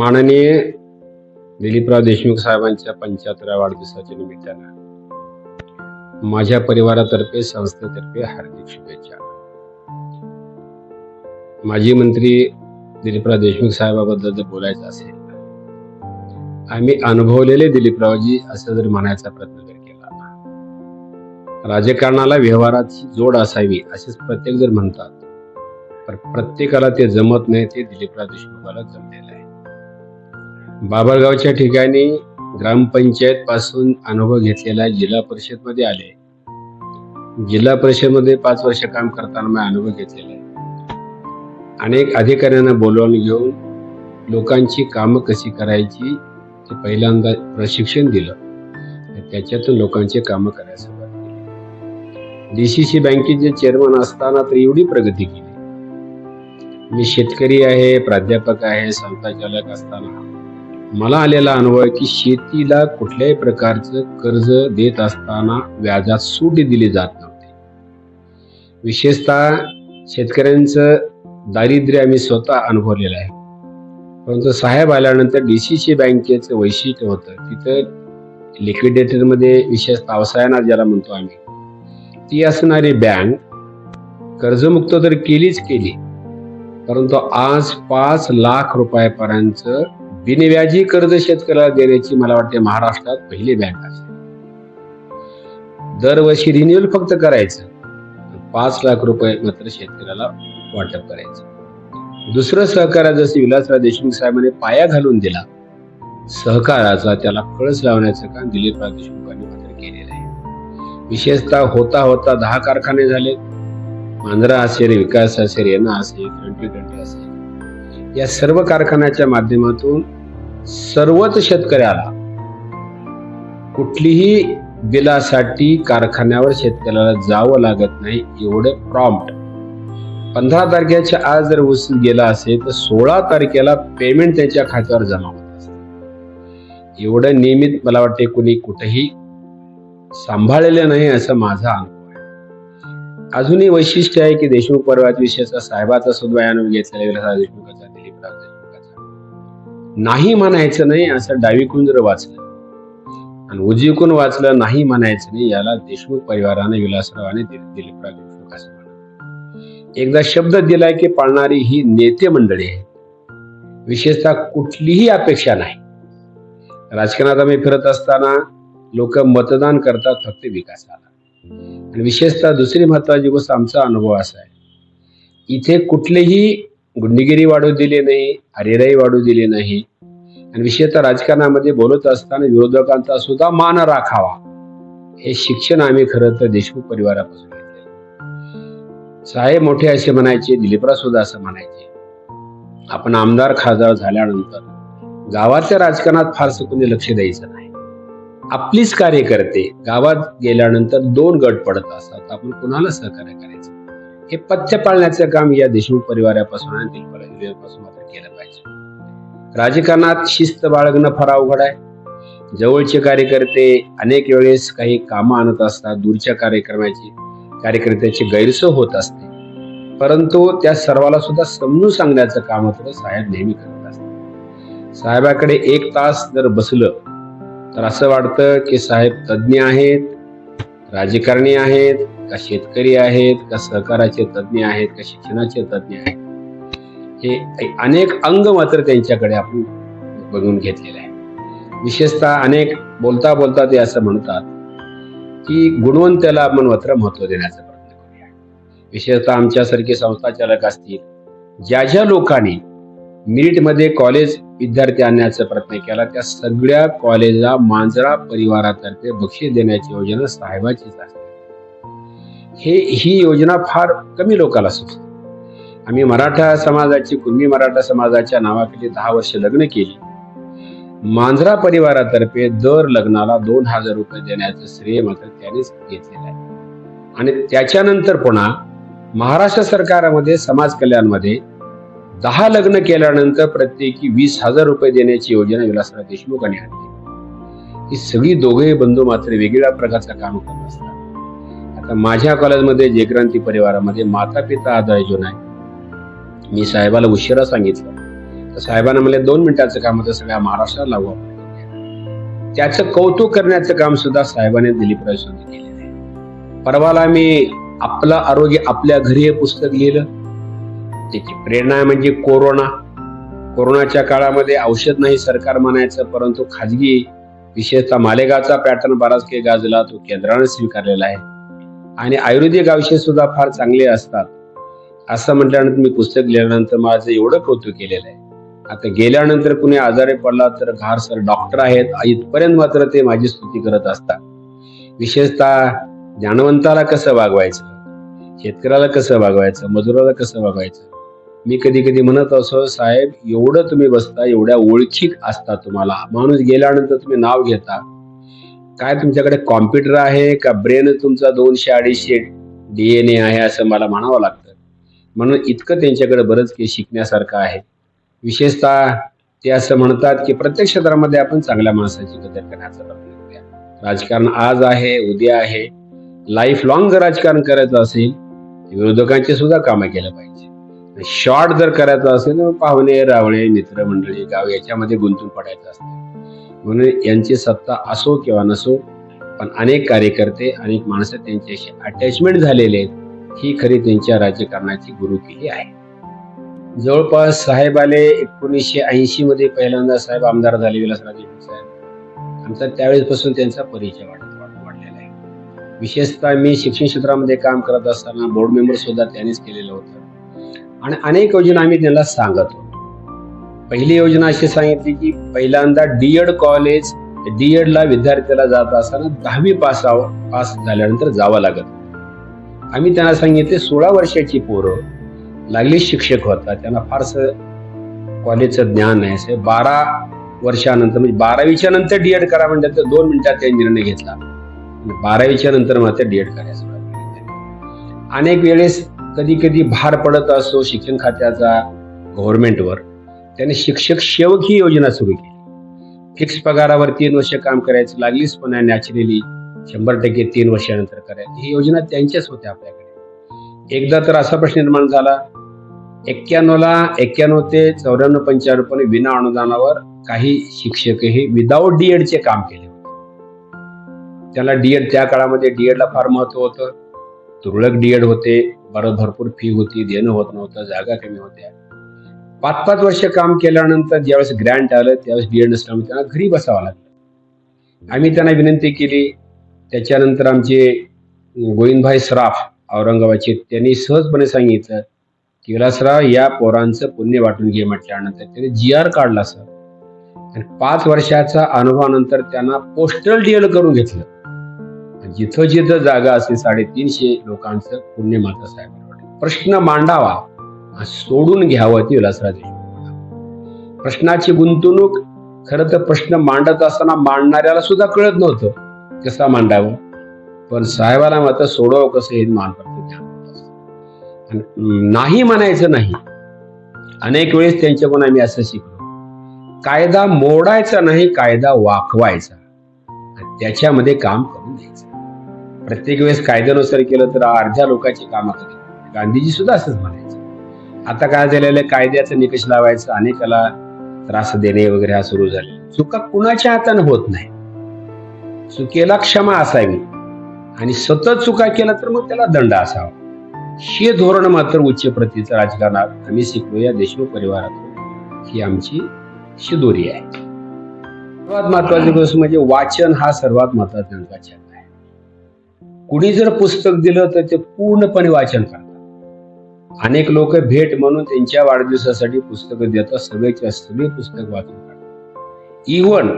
माननीय दिलीपराव देशमुख साहेबांच्या पंच्याहत्तराव्या वाढदिवसाच्या निमित्तानं माझ्या परिवारातर्फे संस्थेतर्फे हार्दिक शुभेच्छा. माजी मंत्री दिलीपराव देशमुख साहेबाबद्दल जर बोलायचं असेल आम्ही अनुभवलेले दिलीपरावजी असं जर म्हणायचा प्रयत्न जर केला राजकारणाला व्यवहाराची जोड असावी असेच प्रत्येक जर म्हणतात पण प्रत्येकाला ते जमत नाही ते दिलीपराव देशमुखाला जमलेलं बाबरगावच्या ठिकाणी ग्रामपंचायत पासून अनुभव घेतलेला जिल्हा परिषदमध्ये आले. जिल्हा परिषदमध्ये पाच वर्ष काम करताना मी अनुभव घेतलेला आहे. अनेक अधिकाऱ्यांना बोलावून घेऊन लोकांची कामं कशी करायची ते पहिल्यांदा प्रशिक्षण दिलं. त्याच्यातून लोकांची कामं करायला सुरुवात केली. सी बँकेचे चेअरमन असताना तर एवढी प्रगती केली. मी शेतकरी आहे प्राध्यापक आहे संस्थाचालक असताना. मला आलेला अनुभव आहे की शेतीला कुठल्याही प्रकारचं कर्ज देत असताना व्याजात सूट दिली जात नव्हती. विशेषतः शेतकऱ्यांचं दारिद्र्य आम्ही स्वतः अनुभवलेलं आहे. परंतु साहेब आल्यानंतर डी सी सी बँकेचं वैशिष्ट्य होतं तिथं लिक्विडेटरमध्ये विशेषतः अवसायना ज्याला म्हणतो आम्ही ती असणारी बँक कर्जमुक्त तर केलीच केली परंतु आज पाच लाख रुपयापर्यंत बिनव्याजी कर्ज शेतकऱ्याला देण्याची मला वाटते महाराष्ट्रात पहिली बँक असेल दरवर्षी रिन्युअल फक्त करायचं. पाच लाख रुपये मात्र शेतकऱ्याला वाटप करायचं. दुसरं सहकार्य जसे विलासराव देशमुख साहेबांनी पाया घालून दिला सहकाराचा त्याला कळस लावण्याचं काम दिलीपराव देशमुखांनी मात्र केलेलं आहे. विशेषतः होता होता दहा कारखाने झाले. मांजरा असेल विकास असेल येणं असेल ट्वेंटी ट्वेंटी असेल. या सर्व कारखान्याच्या माध्यमातून सर्वच शेतकऱ्याला कुठलीही बिलासाठी कारखान्यावर शेतकऱ्याला जावं लागत नाही एवढं प्रॉम्प्ट पंधरा तारखेच्या आज जर उचल गेला असेल तर सोळा तारखेला पेमेंट त्याच्या खात्यावर जमा होत असत. एवढं नियमित मला वाटते कुणी कुठेही सांभाळलेलं नाही असं माझा अनुभव आहे. अजूनही वैशिष्ट्य आहे की देशमुख पर्वात विषयाचा साहेबाचा सुद्धा अनुभव घेतलेला देशमुखाचा. नाही म्हणायचं नाही असं डावीकून जर वाचलं आणि उजवीकून वाचलं नाही म्हणायचं नाही याला देशमुख परिवाराने विलासराव आणि दिलीपराव देशमुख असं एकदा शब्द दिलाय की पाळणारी ही नेते मंडळी आहे विशेषतः कुठलीही अपेक्षा नाही. राजकारणात आम्ही फिरत असताना लोक मतदान करतात फक्त विकासाला. आणि विशेषतः दुसरी महत्वाची गोष्ट आमचा अनुभव असा आहे. इथे कुठलीही गुंडगिरी वाढू दिली नाही अरेराई वाढू दिली नाही. आणि विशेषतः राजकारणामध्ये बोलत असताना विरोधकांचा सुद्धा मान राखावा. हे शिक्षण आम्ही खरं तर देशमुख परिवारापासून घेतले साहेब मोठे असे म्हणायचे दिलीपराव सुद्धा असं म्हणायचे. आपण आमदार खासदार झाल्यानंतर गावाच्या राजकारणात फारसं कोणी लक्ष द्यायचं नाही. आपलीच कार्यकर्ते गावात गेल्यानंतर दोन गट पडत असतात आपण कुणाला सहकार्य करायचं? हे पथ्य पाळण्याचं काम या देशमुख परिवारापासून आणि दिलपरापासून मात्र केलं पाहिजे. राजकारणात शिस्त बाळगणं फार अवघड आहे. जवळचे कार्यकर्ते अनेक वेळेस काही कामं आणत असतात दूरच्या कार्यक्रमाची कार्यकर्त्याची गैरसोय होत असते. परंतु त्या सर्वाला सुद्धा समजून सांगण्याचं काम मात्र साहेब नेहमी करत असतात. साहेबाकडे एक तास जर बसलं तर असं वाटतं की साहेब तज्ज्ञ आहेत राजकारणी आहेत का शेतकरी आहेत का सहकाराचे तज्ज्ञ आहेत का शिक्षणाचे तज्ज्ञ आहेत. हे अनेक अंग मात्र त्यांच्याकडे आपण बघून घेतलेले आहे विशेषतः अनेक बोलता बोलता ते असं म्हणतात की गुणवंताला आपण मात्र महत्त्व देण्याचा प्रयत्न करूया. विशेषतः आमच्यासारखे संस्थाचालक असतील ज्या ज्या लोकांनी मिरिटमध्ये कॉलेज विद्यार्थी आणण्याचा प्रयत्न केला त्या सगळ्या कॉलेजला मांजरा परिवारातर्फे बक्षीस देण्याची योजना साहेबाचीच असते. हे ही योजना फार कमी लोकांना सुचते. आम्ही मराठा समाजाची कुणबी मराठा समाजाच्या नावाखाली दहा वर्ष लग्न केली. मांजरा परिवारातर्फे दर लग्नाला दोन हजार रुपये देण्याचं श्रेय मात्र त्यानेच घेतलेलं आहे. आणि त्याच्यानंतर पुन्हा महाराष्ट्र सरकारमध्ये समाज कल्याणमध्ये दहा लग्न केल्यानंतर प्रत्येकी वीस हजार रुपये देण्याची योजना विलासराव देशमुखांनी आणली. ही सगळी दोघे बंधू मात्र वेगवेगळ्या प्रकारचं काम करत असतात. आता माझ्या कॉलेजमध्ये जयक्रांती परिवारामध्ये माता पिता आधार योजना आहे मी साहेबाला उशिरा सांगितलं. तर साहेबांना म्हणले दोन मिनिटाचं काम होतं सगळ्या महाराष्ट्राला लागू त्याचं कौतुक करण्याचं काम सुद्धा साहेबांनी दिलीप रायसोनी केलेलं आहे. परवाला मी आपलं आरोग्य आपल्या घरी हे पुस्तक लिहिलं. त्याची प्रेरणा म्हणजे कोरोना. कोरोनाच्या काळामध्ये औषध नाही सरकार म्हणायचं परंतु खाजगी विशेषतः मालेगावचा पॅटर्न बराच काही गाजला तो केंद्राने स्वीकारलेला आहे. आणि आयुर्वेदिक औषध सुद्धा फार चांगले असतात. असं म्हटल्यानंतर मी पुस्तक लिहिल्यानंतर माझं एवढं कौतुक केलेलं आहे. आता गेल्यानंतर कुणी आजारी पडला तर घार सर डॉक्टर आहेत इथपर्यंत मात्र ते माझी स्तुती करत असतात. विशेषतः ज्ञानवंताला कसं वागवायचं? शेतकऱ्याला कसं वागवायचं? मजुराला कसं वागवायचं? मी कधी कधी म्हणत असो साहेब एवढं तुम्ही बसता एवढ्या ओळखीत असता तुम्हाला. माणूस गेल्यानंतर तुम्ही नाव घेता काय तुमच्याकडे कॉम्प्युटर आहे का ब्रेन तुमचा दोनशे अडीचशे डीएनए आहे असं मला म्हणावं लागतं? म्हणून इतकं त्यांच्याकडे बरंच काही शिकण्यासारखं आहे. विशेषतः ते असं म्हणतात की प्रत्येक क्षेत्रामध्ये आपण चांगल्या माणसाची कदर करण्याचा प्रयत्न करूया. राजकारण आज आहे उद्या आहे. लाईफ लॉंग जर राजकारण करायचं असेल विरोधकांची सुद्धा कामं केलं पाहिजे. शॉर्ट जर करायचं असेल तर पाहुणे रावळे मित्रमंडळी गाव याच्यामध्ये गुंतून पडायचं असतं. म्हणून यांची सत्ता असो किंवा नसो पण अनेक कार्यकर्ते अनेक माणसं त्यांच्याशी अटॅचमेंट झालेले आहेत. ही खरी त्यांच्या राजकारणाची गुरुकिल्ली आहे. जवळपास साहेब आले एकोणीसशे ऐंशी मध्ये पहिल्यांदा साहेब आमदार झाले विलासराजे साहेब. आमचा त्यावेळेसपासून त्यांचा परिचय वाढत वाढलेला आहे. विशेषतः मी शिक्षण क्षेत्रामध्ये काम करत असताना बोर्ड मेंबर सुद्धा त्यांनीच केलेलं होतं. आणि अनेक योजना आम्ही त्यांना सांगत होतो. पहिली योजना अशी सांगितली की पहिल्यांदा डी एड कॉलेज डी एडला विद्यार्थ्याला जात असताना दहावी पास पास झाल्यानंतर जावं लागत आम्ही त्यांना सांगितले सोळा वर्षाची पोरं लागली शिक्षक होता त्यांना फारसं कॉलेजचं ज्ञान नाही असं बारा वर्षानंतर म्हणजे बारावीच्या नंतर डीएड करा म्हणजे तर दोन मिनिटात त्यांनी निर्णय घेतला. बारावीच्या नंतर मात्र डी एड करायचं अनेक वेळेस कधी कधी भार पडत असो शिक्षण खात्याचा गव्हर्नमेंटवर त्याने शिक्षक सेवक ही योजना सुरू केली. फिक्स पगारावर तीन वर्ष काम करायचं लागलीच पण नॅचरली शंभर टक्के तीन वर्षानंतर करायची. ही योजना त्यांच्याच होत्या आपल्याकडे. एकदा तर असा प्रश्न निर्माण झाला एक्क्याण्णवला एक्क्याण्णव ते चौऱ्याण्णव पंच्याण्णव पण विना अनुदानावर काही शिक्षक हे विदाऊट डीएडचे काम केले होते. त्याला डीएड त्या काळामध्ये डीएडला फार महत्त्व होतं. तुरळक डीएड होते बरं भरपूर फी होती देणं होत नव्हतं जागा कमी होत्या. पाच पाच वर्ष काम केल्यानंतर ज्यावेळेस ग्रँट आलं त्यावेळेस डीएड नसल्यामुळे त्यांना घरी बसावं लागलं. आम्ही त्यांना विनंती केली. त्याच्यानंतर आमचे गोविंदभाई सराफ औरंगाबादचे त्यांनी सहजपणे सांगितलं की विलासराव या पोरांचं पुण्य वाटून घे म्हटल्यानंतर त्याने जी आर काढला सर. आणि पाच वर्षाच्या अनुभवानंतर त्यांना पोस्टल डीएल करून घेतलं. जिथं जिथं जागा असेल साडेतीनशे लोकांचं पुण्य माता साहेब प्रश्न मांडावा. सोडून घ्यावं ती विलासराज देशमुख. प्रश्नाची गुंतवणूक खरं तर प्रश्न मांडत असताना मांडणाऱ्याला सुद्धा कळत नव्हतं कसा मांडावं. पण साहेबाला मात्र सोडव कसं हे मान नाही म्हणायचं नाही. अनेक वेळेस त्यांच्याकडून आम्ही असं शिकलो. कायदा मोडायचा नाही कायदा वाकवायचा. त्याच्यामध्ये काम करून द्यायचं प्रत्येक वेळेस कायद्यानुसार केलं तर अर्ध्या लोकांची कामं कधी गांधीजी सुद्धा असंच म्हणायचे. आता काय झालेलं कायद्याचा निकष लावायचा अनेकाला त्रास देणे वगैरे हा सुरू झाले चुका कुणाच्या हाताने होत नाही? चुकेला क्षमा असावी. आणि सतत चुका केला तर मग त्याला दंड असावा. हे धोरण मात्र उच्च प्रतीचं राजकारणात आम्ही शिकलो या देशमुख परिवारात ही आमची शिदोरी आहे. सर्वात महत्वाची गोष्ट म्हणजे वाचन हा सर्वात महत्त्वाचा आहे. कुणी जर पुस्तक दिलं तर ते पूर्णपणे वाचन करतात. अनेक लोक भेट म्हणून त्यांच्या वाढदिवसासाठी पुस्तकं देतात. सगळेच्या सगळे पुस्तक वाचून काढतात इव्हन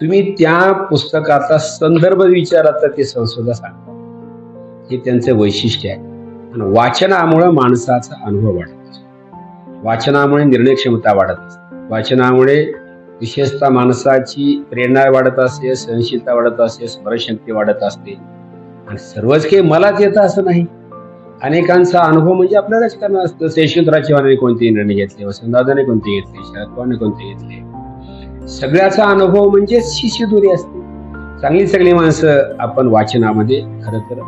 तुम्ही त्या पुस्तकाचा संदर्भ विचारात तर ते संशोधन सांगतात. हे त्यांचं वैशिष्ट्य आहे. आणि वाचनामुळे माणसाचा अनुभव वाढत असतो. वाचनामुळे निर्णय क्षमता वाढत असते. वाचनामुळे विशेषतः माणसाची प्रेरणा वाढत असते सहनशीलता वाढत असते स्मरणशक्ती वाढत असते. आणि सर्वच काही मलाच येतं असं नाही. अनेकांचा अनुभव म्हणजे आपल्यालाच करणं असतं. यशवंतराव चव्हाणांनी कोणते निर्णय घेतले? वसंतदादाने कोणते घेतले? शरद पवारने कोणते घेतले? सगळ्याचा अनुभव म्हणजे शिष्यदुरी असते. चांगली चांगली माणसं आपण वाचनामध्ये खरं तर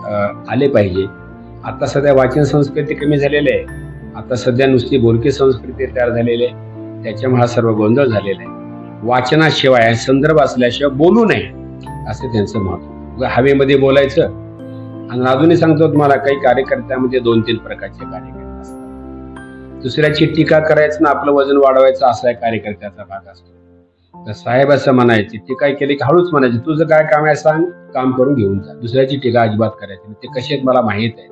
आले पाहिजे. आता सध्या वाचन संस्कृती कमी झालेली आहे. आता सध्या नुसती बोलकी संस्कृती तयार झालेली आहे. त्याच्यामुळे हा सर्व गोंधळ झालेला आहे. वाचनाशिवाय संदर्भ असल्याशिवाय बोलू नये. असं त्यांचं मत हवेमध्ये बोलायचं आणि अजूनही सांगतो तुम्हाला काही कार्यकर्त्यामध्ये म्हणजे दोन तीन प्रकारचे कार्यकर्ते असतात. दुसऱ्याची टीका करायचं ना आपलं वजन वाढवायचं असा कार्यकर्त्याचा भाग असतो. तर साहेब असं म्हणायचे टीका केली की हळूच म्हणायची तुझं काय काम आहे सांग काम करून घेऊन जा. दुसऱ्याची टीका अजिबात करायची ते कसे मला माहीत आहे.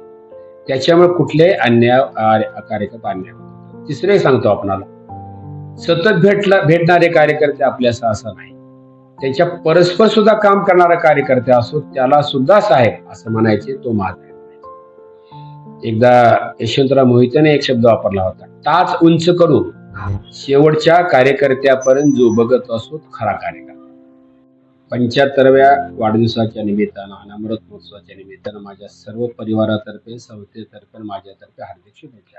त्याच्यामुळे कुठले अन्याय आ- कार्यकर्ता अन्याय होतो तिसरे सांगतो आपणाला सतत भेटला भेटणारे कार्यकर्ते आपल्या असं नाही त्यांच्या परस्पर सुद्धा काम करणारा कार्यकर्ते असो त्याला सुद्धा साहेब असं म्हणायचे तो माझा एकदा यशवंतराव मोहितेने एक शब्द वापरला होता टाच उंच करून शेवटच्या कार्यकर्त्यापर्यंत जो बघत असो खरा कार्यकर्ता. पंच्याहत्तरव्या वाढदिवसाच्या निमित्तानं अनामृत महोत्सवाच्या निमित्तानं माझ्या सर्व परिवारातर्फे संस्थेतर्फे माझ्यातर्फे हार्दिक शुभेच्छा.